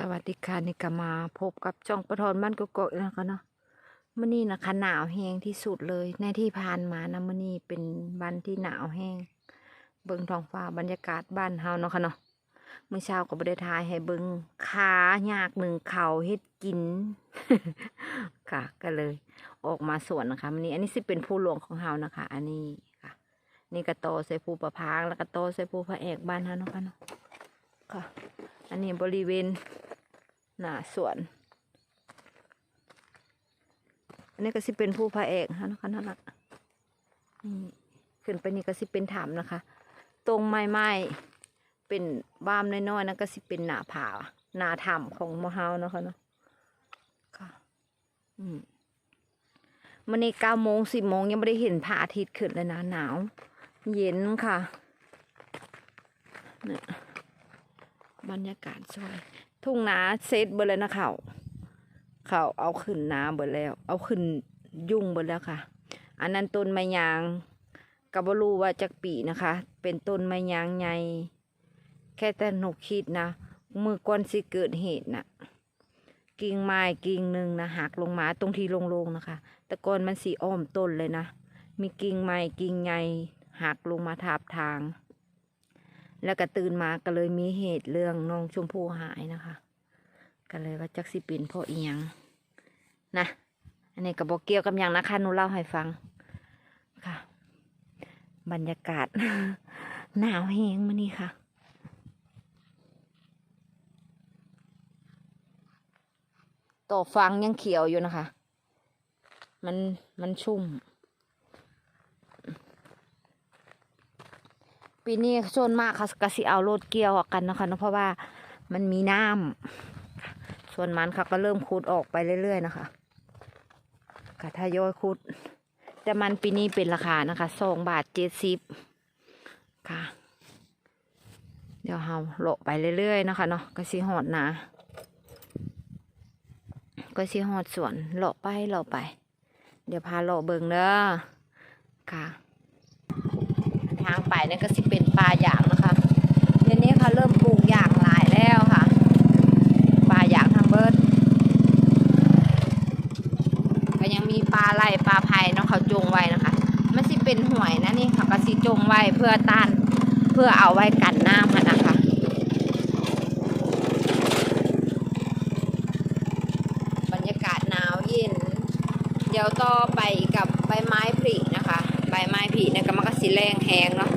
สวัสดีค่ะนี่ก็มาพบกับจ้องประทอนบ้านกกอกแล้วกันเนาะมื่อนี้นะคะหนาวแห้งที่สุดเลยในที่ผ่านมานะมื่อนี้เป็นวันที่หนาวแห้ง เบิ่งท้องฟ้าบรรยากาศบ้านเฮาเนาะค่ะเนาะเมื่อเช้าก็บได้ทายให้เบิ่งขายากหนึ่งเขาเฮ็ดกินค่ะ ก็เลย ออกมาสวนนะคะมื่อนี้ อันนี้สิเป็นผู้หลวงของเฮานะคะ อันนี้ค่ะ นี่ก็โตใส่ภูประพางแล้วก็โตใส่ภูพระเอกบ้านเฮาเนาะค่ะเนาะ ค่ะ อันนี้บริเวณหน้าสวน อันนี้ก็สิเป็นผู้พระเอกฮะนะคะนั่นแหะนี่ขึ้นไปนี่ก็สิเป็นถ้ำนะคะ ตรงไม้ไม้เป็นบ้ามน้อยๆนั่นก็สิเป็นหน้าผาหน้าถ้ำของมะฮาเนาะคะเนาะค่ะอืมมันนี้เก้าโมงสิบโมงยังไม่ได้เห็นพระอาทิตย์ขึ้นเลยนะหนาว เย็นค่ะเนี่ย บรรยากาศสวย ทุ่งนาเซตเบดเลยนะเขาเขาเอาขึ้นนาเบิดแล้ว เอาขึ้นยุ่งเบิดแล้วค่ะ อันนั้นต้นไม้ยางกับบรูว่าจากปีนะคะ เป็นต้นไม้ยางใหญ่แค่แต่หนกคิดนะมือก่อนสิเกิดเหตุนะกิ่งไม้กิ่งหนึ่งนะหักลงมาตรงที่ลงๆนะคะแต่ก่อนมันสีอ้อมต้นเลยนะ มีกิ่งไม้กิ่งใหญ่หักลงมาทับทาง แล้วก็ตื่นมาก็เลยมีเหตุเรื่องน้องชมพู่หายนะคะ ก็เลยว่าจักสิเป็นพราะอียงนะอันนี้ก็บอกเกี่ยวกับอย่างนะคะหนูเล่าให้ฟังค่ะ บรรยากาศ หนาวแหงมานี่ค่ะต่อฟังยังเขียวอยู่นะคะ มันมันชุ่ม ปีนี้ส่วนมากเขาก็สิเอาโรถเกี่ยวออกกันนะคะเนาะเพราะว่ามันมีน้ำส่วนมันเขาก็เริ่มขุดออกไปเรื่อยๆนะคะค่ะทยอยขุดแต่มันปีนี้เป็นราคานะคะสองบาทเจ็ดสิบค่ะ เดี๋ยวเราโลไปเรื่อยๆนะคะเนาะกสิหอดนะก็สิหอดสวนโละไปโละไป เดี๋ยวพาโละเบิงเด้อค่ะ ทางไปนั่นก็สิเป็นปลาอย่างนะคะเดี๋ยวนี้เขาเริ่มปลูกอย่างหลายแล้วค่ะปลาอย่างทางเบิร์ดก็ยังมีปลาไหลปลาไผ่เนาะเขาจงไว้นะคะ มันสิเป็นหวยนะนี่ค่ะก็สิจงไว้เพื่อต้านเพื่อเอาไว้กันน้ำนะคะบรรยากาศหนาวเย็นเดี๋ยวต่อไปกับใบไม้ผลินะคะ ใบไม้ผลิเนี่ยก็มันก็ สีแรงแหงเนาะ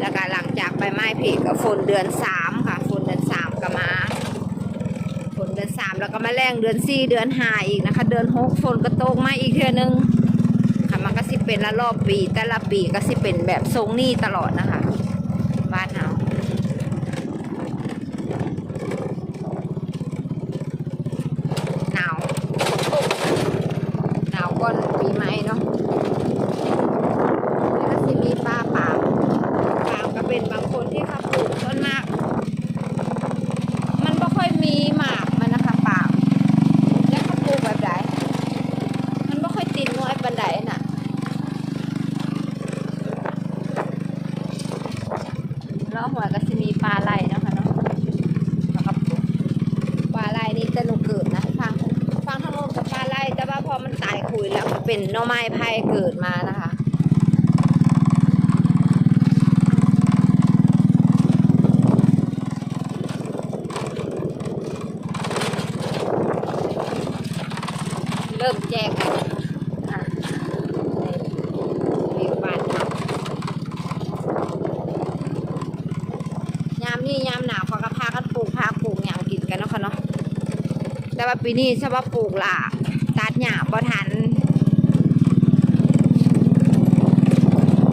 แล้วก็หลังจากใบไม้ผลิก็ฝนเดือนสามค่ะฝนเดือนสามก็มาฝนเดือนสามแล้วก็มาแรงเดือนสี่เดือนห้าอีกนะคะ เดือนหกฝนก็ตกมาอีกเทื่อนึงค่ะมันก็สิเป็นละรอบปี แต่ละปีก็สิเป็นแบบทรงนี้ตลอดนะคะ บ้านเราหนาว หนาวก้อนปีใหม่เนาะแล้วก็สิมีป้าป่ามปามก็เป็นบางคนที่เขาปลูกต้นมาก มันไม่ค่อยมีหมากมันนะคะปามแล้วเขาปลูกแบบไหนมันไม่ค่อยติดน้อยปันไดน่ะ แล้วหัวก็สิมีปลาไหลเนาะค่ะเนาะแล้วก็ปลาไหลนี่จะหนูเกิดนะฟังฟังทั้งโน้นกับปลาไหลแต่ว่าพอมันตายคุยแล้วก็เป็นหน่อไม้ไผ่เกิดมานะคะเริ่มแจกกันอะนี่วิวบ้านเรายามนี้ยามหนาวเขาก็พากันปลูกพาปลูกอย่างกินกันเนาะค่ะเนาะ แต่ว่าปีนี้ใช่ว่าปลูกล่ะตัดหญ้าบ่ทัน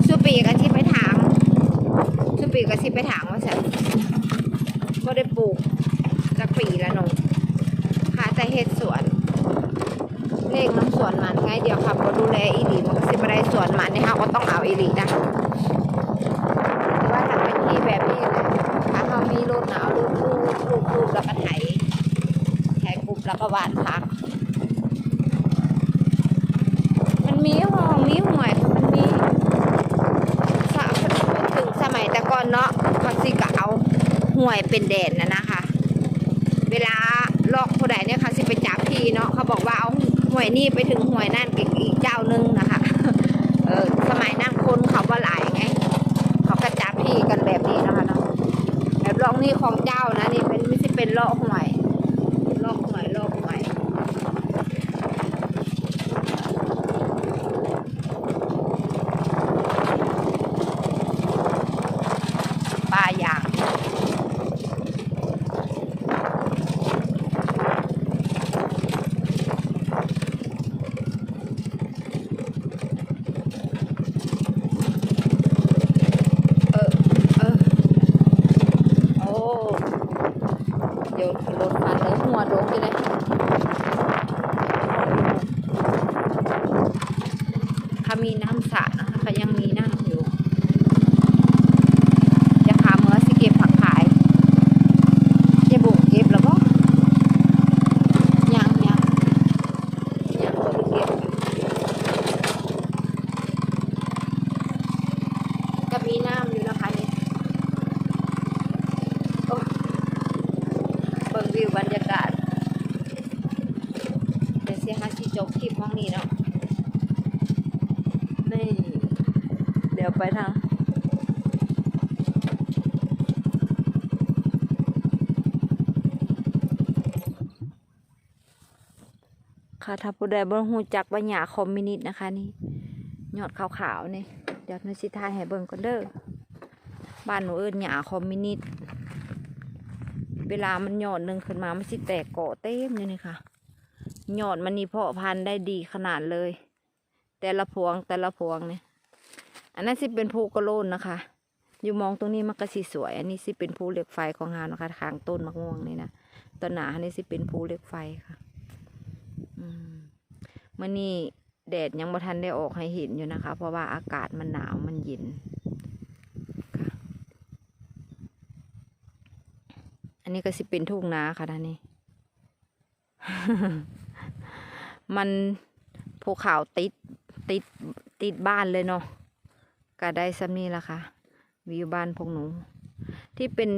สุปีก็สิไปถางสุปีก็สิไปถางว่าซั่นบ่ได้ปลูกจักปีล้วหนูค่ะแต่เฮ็ดสวนเลขน้ำสวนมันไงเดียวค่ะบ่ดูแลอีหลีมันก็สิบได้สวนมันนี่เฮาก็ต้องเอาอีหลีนะว่าถ้าเป็นที่แบบนี้นะถ้าเฮามีรถนะเอารถลูบลูบลูบแล้วก็ไถ แล้วก็หวานพัก มันมีห้องมีหวยมันมีสะถึงสมัยแต่ก่อนเนาะเขาสิก็เอาหวยเป็นแดนนะนะคะ เวลาลอกผู้ใดเนี่ยเขาะเขาบอกว่าเอาหวยนี่ไปถึงหวยนั่นอีกเจ้านึงนะคะเออสมัยนั้นคนเขาว่าหลายไง เขากระจับที่กันแบบนี้นะคะเนาะแบบลองนี่ของเจ้านะนี่เป็นไม่ใช่เป็นลอกหวยลอกหวยลอกหวยปลาอย่าง เออ เออ โอ้เดี๋ยวรถฟันเลยหัวโดนไปเลยเขามีน้ำสระนะคะเขายังมีน้ำอยู่ จะพาเมื่อสิเก็บผักขายเจะบุกเก็บแล้วก็ยังยังยังบ่ได้เก็บก็มีน้ำอยู่นะคะนี่โอ้เบิ่งวิวบรรยากาศเดี๋ยวเสียหาสิจบคลิปห้องนี้เนาะ นี่ เดี๋ยวไปทางค่ะถ้าผู้ใดบ่ฮู้จักว่าหญ้าคอมมินิตนะคะนี่ยอดขาวๆนี่เดี๋ยวหนูสิทายให้เบิ่งก่อนเด้อบ้านหนูเอิ้นหญ้าคอมมินิตเวลามันยอดหนึ่งขึ้นมามันสิแตกเกาะเต็มเลยนี่ค่ะยอดมันนี่เพาะพันธุ์ได้ดีขนาดเลย แต่ละพวงแต่ละพวงเนี่ย อันนั้นสิเป็นภูกระโลนนะคะ อยู่มองตรงนี้มันก็สิสวย อันนี้สิเป็นภูเหล็กไฟของเฮานนะคะทางต้นมะม่วงนี่นะต้นหนาอันนี้สิเป็นภูเหล็กไฟค่ะอืมมื่อนี้แดดยังบ่ทันได้ออกให้เห็นอยู่นะคะ เพราะว่าอากาศมันหนาวมันเย็นค่ะ อันนี้ก็สิเป็นทุ่งนาค่ะท่านนี้มันภูเขาติดติดติดบ้านเลยเนาะ ก็ได้ซ้ำนี้ละค่ะ วิวบ้านพวกหนู ที่เป็น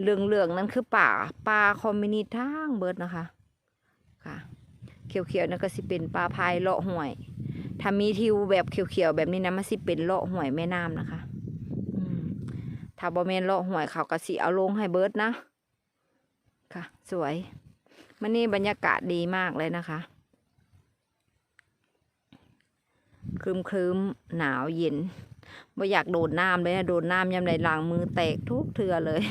เหลืองๆนั่นคือป่าป่าคอมมินิต์ทั้งเบิร์ดนะคะ ค่ะ เขียวๆนั่นก็สิเป็นปลาพายเลาะห่วย ถ้ามีทิวแบบเขียวๆแบบนี้นะมันสิเป็นเลาะห่วยแม่น้ำนะคะถ้าบ่แม่นเลาะห่วยเขาก็สิเอาลงให้เบิร์ดนะ ค่ะ สวยมันนี่บรรยากาศดีมากเลยนะคะครึมครึมหนาวเย็น บ่อยากโดดน้ำเลยนะโดดน้ำยามใดล้างมือแตกทุกเทือเลย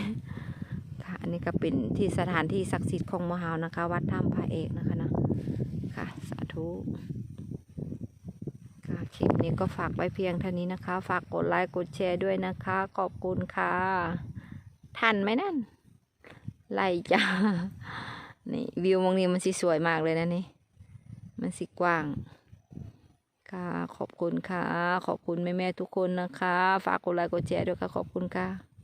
ค่ะอันนี้ก็เป็นที่สถานที่ศักดิ์สิทธิ์ของมหาวนะคะ วัดถ้ำพระเอกนะคะนะค่ะสาธุค่ะคลิปนี้ก็ฝากไว้เพียงเท่านี้นะคะ ฝากกดไลค์กดแชร์ด้วยนะคะ ขอบคุณค่ะทันไหมนั่นไล่จ้านี่วิวมองนี้มันสิสวยมากเลยนะนี่ มันสิกว้าง ค่ะ ขอบคุณค่ะ ขอบคุณแม่ๆทุกคนนะคะ ฝากกดไลค์กดแชร์ด้วยค่ะ ขอบคุณค่ะ